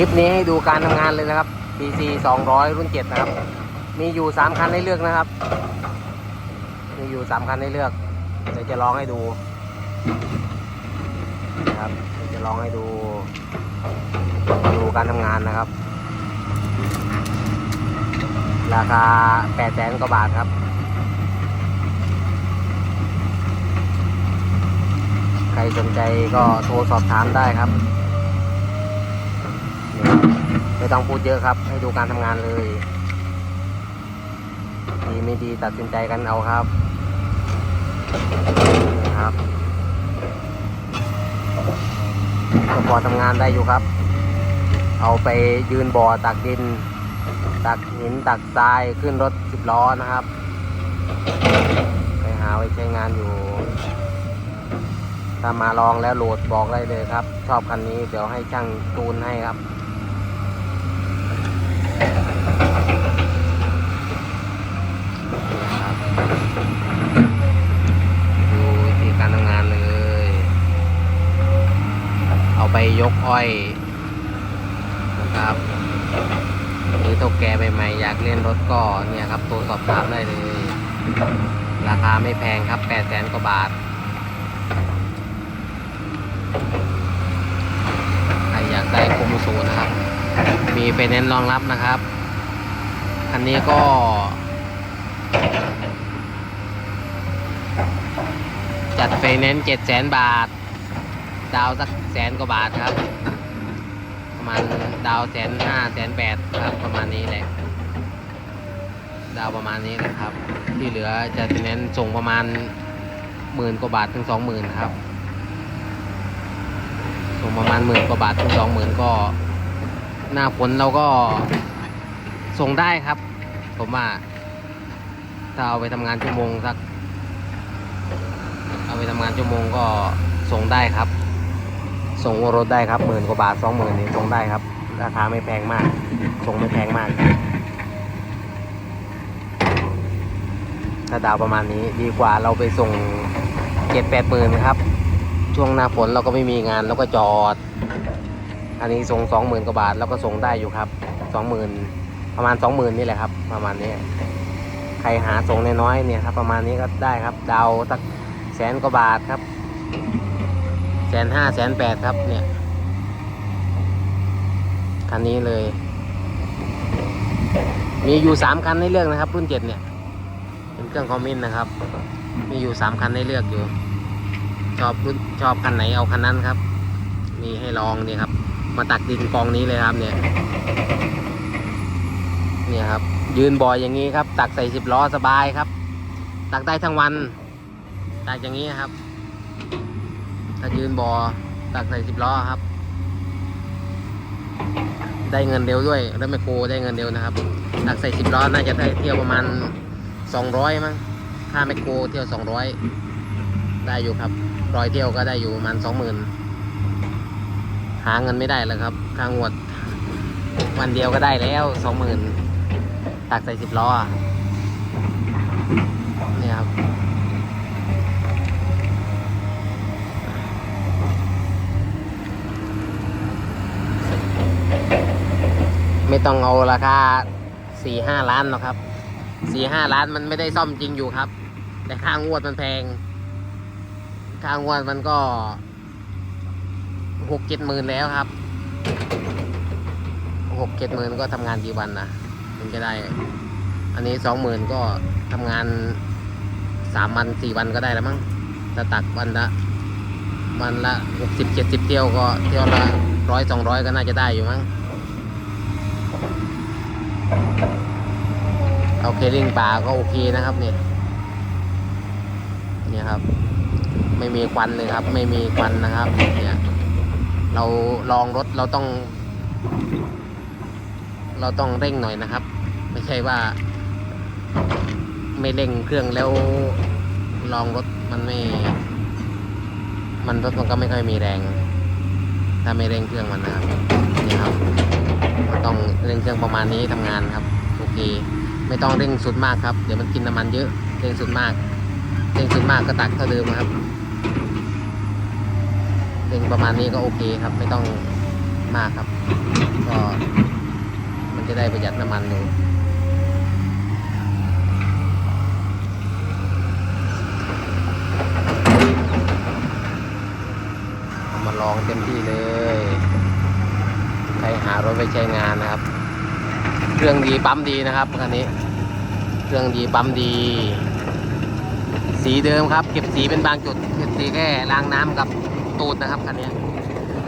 คลิปนี้ให้ดูการทำงานเลยนะครับ PC 200 รุ่น 7 นะครับ มีอยู่ 3 คันให้เลือกนะครับ มีอยู่ 3 คันให้เลือก เดี๋ยวจะลองให้ดูนะครับเดี๋ยวจะลองให้ดู ดูการทำงานนะครับ ราคา8แสนกว่าบาทครับ ใครสนใจก็โทรสอบถามได้ครับ ไม่ต้องพูดเยอะครับ ให้ดูการทำงานเลย ดีไม่ดีตัดสินใจกันเอาครับนะครับก็พอทำงานได้อยู่ครับ เอาไปยืนบ่อตักดิน ตักหินตักทรายขึ้นรถสิบล้อนะครับ ไปหาไว้ใช้งานอยู่ ถ้ามาลองแล้วโหลดบอกได้เลยครับ ชอบคันนี้เดี๋ยวให้ช่างจูนให้ครับ ดูวิธีการทำงานเลย เอาไปยกอ้อยนะครับ หรือเท่าแกใหม่ๆอยากเล่นรถก็เนี่ยครับโทรสอบถามได้เลย ราคาไม่แพงครับ8 0 0แสนกว่าบาทใครอยากได้โคมูสูนะครับ มีไฟแนนซ์รองรับนะครับคันนี้ก็ จัดไฟแนนซ์เจ็ดแสนบาท ดาวสักแสนกว่าบาทครับ ประมาณดาวแสนห้าแสนแปดครับประมาณนี้แหละ ดาวประมาณนี้แหละครับ ที่เหลือจะไฟแนนส่งประมาณหมื่นกว่าบาทถึงสองหมื่นครับส่งประมาณหมื่นกว่าบาทถึงสองหมื่นก็ หน้าฝนเราก็ส่งได้ครับ ผมว่า ถ้าเอาไปทำงานชั่วโมงสัก เอาไปทำงานชั่วโมงก็ส่งได้ครับ ส่งรถได้ครับหมื่นกว่าบาทสองหมื่นนี่ส่งได้ครับ ราคาไม่แพงมาก ส่งไม่แพงมาก ถ้าดาวประมาณนี้ดีกว่าเราไปส่งเจ็ดแปดหมื่นครับ ช่วงหน้าฝนเราก็ไม่มีงานเราก็จอด อันนี้ส่งสองหมื่นกว่าบาทแล้วก็ส่งได้อยู่ครับสองหมื่นประมาณสองหมื่นนี่แหละครับ ประมาณนี้ใครหาส่งน้อยๆเนี่ยครับ ประมาณนี้ก็ได้ครับดาวสักแสนกว่าบาทครับแสนห้าแสนแปดครับเนี่ยคันนี้เลย มีอยู่สามคันให้เลือกนะครับ รุ่นเจ็ดเนี่ยเป็นเครื่องคอมมินนะครับ มีอยู่สามคันให้เลือกอยู่ ชอบรุ่นชอบคันไหนเอาคันนั้นครับ มีให้ลองนี่ครับ มาตักดินกองนี้เลยครับเนี่ยเนี่ยครับ ยืนบ่อยอย่างนี้ครับ ตักใส่สิบล้อสบายครับ ตักได้ทั้งวัน ตักอย่างนี้ครับถ้ายืนบ่อตักใส่สิบล้อครับ ได้เงินเร็วด้วยแล้วไมโครได้เงินเร็วนะครับ ตักใส่สิบล้อน่าจะได้เที่ยวประมาณสองร้อยมั้งค่าไมโครเที่ยวสองร้อยได้อยู่ครับรอยเที่ยวก็ได้อยู่ประมาณสองหมื่น หาเงินไม่ได้แล้วครับค่างวดวันเดียวก็ได้แล้วสองหมื่นตักใส่สิบล้อเนี่ยครับไม่ต้องเอาราคาสี่ห้าล้านหรอกครับสี่ห้าล้านมันไม่ได้ซ่อมจริงอยู่ครับ แต่ค่างวดมันแพง ค่างวดมันก็ หกเจ็ดหมื่นแล้วครับหกเจ็ดหมื่นก็ทำงานกี่วันนะถึงจะได้ อันนี้สองหมื่นก็ทำงานสามวันสี่วันก็ได้แล้วมั้งถ้าตักวันละวันละหกสิบเจ็ดสิบเที่ยวก็เที่ยวละร้อยสองร้อยก็น่าจะได้อยู่มั้งเอาเคลิงป่าก็โอเคนะครับเนี่ยเนี่ยครับ ไม่มีควันเลยครับ ไม่มีควันนะครับเนี่ย เราลองรถเราต้อง เราต้องเร่งหน่อยนะครับ ไม่ใช่ว่า ไม่เร่งเครื่องแล้วลองรถมันไม่ มันรถมันก็ไม่ค่อยมีแรง ถ้าไม่เร่งเครื่องมันนะครับนี่ครับต้องเร่งเครื่องประมาณนี้ทำงานครับโอเคไม่ต้องเร่งสุดมากครับ เดี๋ยวมันกินน้ำมันเยอะเร่งสุดมากเร่งสุดมากก็ตักเท่าเดิมครับ เร่งประมาณนี้ก็โอเคครับ ไม่ต้องมากครับ ก็มันจะได้ประหยัดน้ำมันอยู่มาลองเต็มที่เลย ใครหารถไปใช้งานนะครับ เครื่องดีปั๊มดีนะครับคันนี้ เครื่องดีปั๊มดี สีเดิมครับ เก็บสีเป็นบางจุด เก็บสีแค่ล้างน้ำกับ ตูดนะครับคันนี้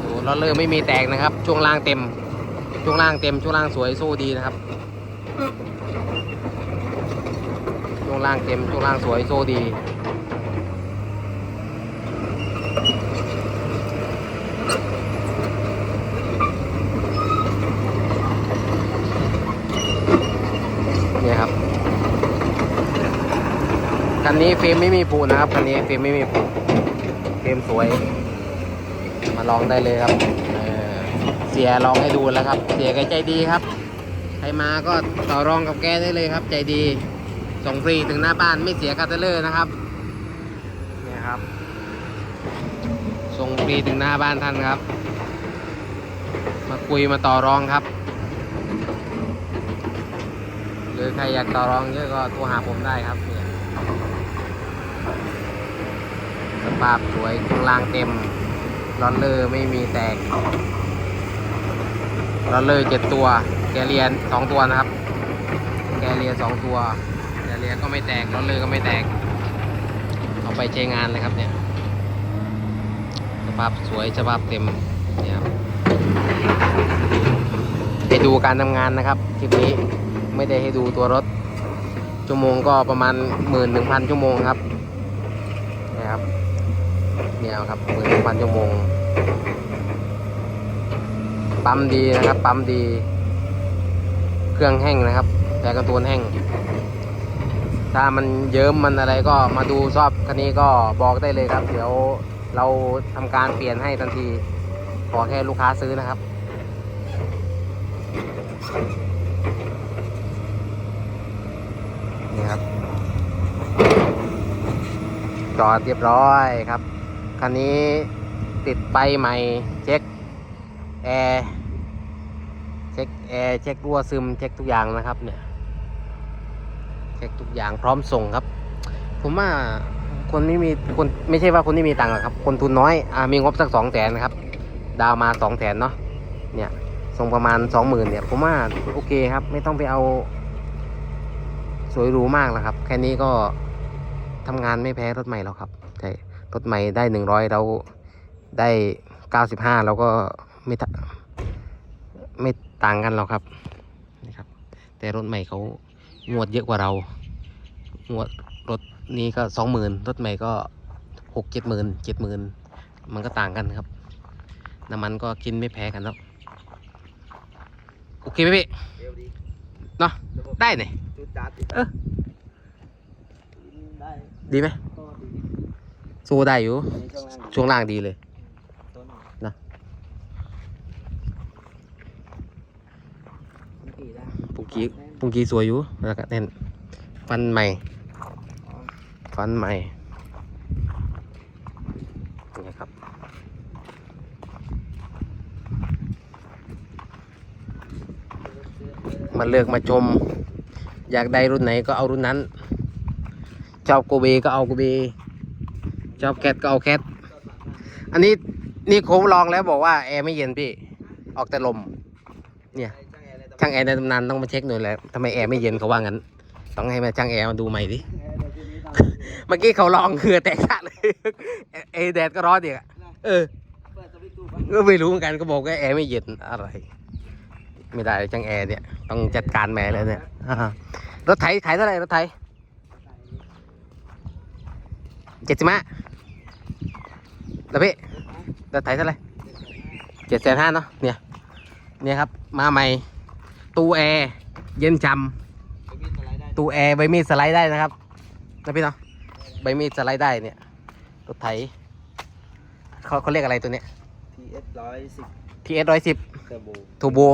ดูเราเริ่มไม่มีแตกนะครับ ช่วงล่างเต็ม ช่วงล่างเต็ม ช่วงล่างสวยสู้ดีนะครับ ช่วงล่างเต็ม ช่วงล่างสวยสู้ดีเนี่ยครับ คันนี้เฟรมไม่มีผูนะครับ คันนี้เฟรมไม่มีผูเฟรมสวย มาลองได้เลยครับเสียลองให้ดูแล้วครับ เสียแกใจดีครับ ใครมาก็ต่อรองกับแกได้เลยครับ ใจดีส่งฟรีถึงหน้าบ้านไม่เสียคาเทเลอร์นะครับเนี่ยครับส่งฟรีถึงหน้าบ้านท่านครับ มาคุยมาต่อรองครับ หรือใครอยากต่อรองเยอะก็โทรหาผมได้ครับเนี่ยสภาพสวยช่วงล่างเต็ม รอนเลอร์ไม่มีแตกรอนเลอร์เจ็ดตัว แกเรียนสองตัวนะครับ แกเรียนสองตัว แกเรียนก็ไม่แตกรอนเลอร์ก็ไม่แตก เอาไปใช้งานเลยครับเนี่ย สภาพสวยสภาพเต็มเนี่ยครับไปดูการทำงานนะครับคลิปนี้ไม่ได้ให้ดูตัวรถ ชั่วโมงก็ประมาณหมื่นหนึ่งพันชั่วโมงครับนี่ครับ เนี่ยครับหมื่นหนึ่งพันชั่วโมง ปั๊มดีนะครับ ปั๊มดี เครื่องแห้งนะครับ แต่กระตูนแห้ง ถ้ามันเยิ้มมันอะไรก็มาดูชอบคันนี้ก็บอกได้เลยครับ เดี๋ยวเราทำการเปลี่ยนให้ทันที ขอแค่ลูกค้าซื้อนะครับนี่ครับจอดเรียบร้อยครับ คันนี้ติดไปใหม่เช็คแอร์เช็คแอร์เช็ครั่วซึมเช็คทุกอย่างนะครับเนี่ยเช็คทุกอย่างพร้อมส่งครับ ผมว่าคนไม่มีคนไม่ใช่ว่าคนที่มีตังค์หรอกครับ คนทุนน้อยอ่ามีงบสักสองแสนนะครับ ดาวมาสองแสนเนาะเนี่ยส่งประมาณสองหมื่นเนี่ย ผมว่าโอเคครับ ไม่ต้องไปเอา สวยหรูมากแล้วครับ แค่นี้ก็ทำงานไม่แพ้รถใหม่แล้วครับใช่ รถใหม่ได้หนึ่งร้อยเราได้เก้าสิบห้าเราก็ไม่ไม่ต่างกันหรอกครับนี่ครับ แต่รถใหม่เขางวดเยอะกว่าเรา งวดรถนี้ก็สองหมื่นรถใหม่ก็หกเจ็ดหมื่นเจ็ดหมื่นมันก็ต่างกันครับ น้ำมันก็กินไม่แพ้กันแล้วโอเคไหมพี่เร็วดีเนาะได้เนี่ยเออดีไหม สู้ได้อยู่อันนี้ช่วงล่างช่วงล่างดีเลยต้นนะกี่ได้ปุงกี้ปุงกี้สวยอยู่แล้วก็แน่น ฟันใหม่ ฟันใหม่นี่ครับมาเลือกมาชม อยากได้รุ่นไหนก็เอารุ่นนั้นชอบโกเบก็เอาโกเบ ชอบแคทก็เอาแคทอันนี้นี่โค้ลองแล้วบอกว่าแอร์ไม่เย็นพี่ ออกแต่ลม เนี่ยช่างแอร์ในตำนานต้องมาเช็คหน่อยแหละทำไมแอร์ไม่เย็นเขาว่างั้น ต้องให้มาช่างแอร์มาดูใหม่ดิเมื่อกี้เขาลองเคือแตกสะเลยเอแดดก็ร้อนอีกอะเออก็ไม่รู้เหมือนกันก็บอกว่าแอร์ไม่เย็นอะไร ไม่ได้ช่างแอร์เนี่ย ต้องจัดการแม่เลยเนี่ยรถไถขายเท่าไหร่รถไถเจ็ดสิบห้า แล้วพี่รถไถเท่าไหร่เจ็ดแสนห้าเนาะเนี่ยเนี่ยครับ มาใหม่ ตู้แอร์เย็นจำตู้แอร์ใบมีดสไลด์ได้นะครับนะพี่เนาะใบมีดสไลด์ได้เนี่ยรถไถเขาเขาเรียกอะไรตัวเนี้ยทีเอสร้อยสิบทีเอสร้อยสิบทอร์โบ Turbo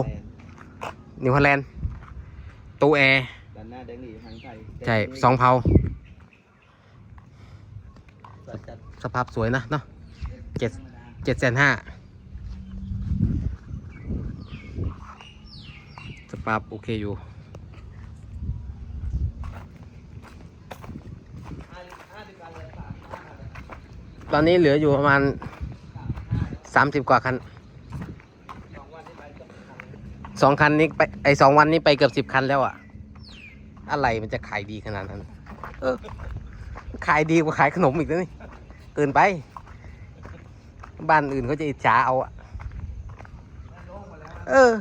นิวฮอลแลนด์ตู้แอร์ด้านหน้าแดงหลีทางไทยใช่สองเผาสภาพสวยนะเนาะ เจ็ดเจ็ดแสนห้าภาพโอเคอยู่ตอนนี้เหลืออยู่ประมาณสามสิบกว่าคันสองคันนี้ไปไอสองวันนี้ไปเกือบสิบคันแล้วอะอะไรมันจะขายดีขนาดนั้น เออ ขายดีกว่าขายขนมอีกนะนี่เกินไป บ้านอื่นเขาจะอิจฉาเอาอะเออ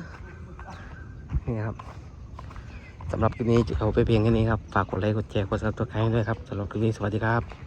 นี่ครับสำหรับคลิปนี้เอาไปเพียงแค่นี้ครับ ฝากกดไลค์ กดแชร์ กดซับสไครต์ด้วยครับสำหรับคลิปนี้สวัสดีครับ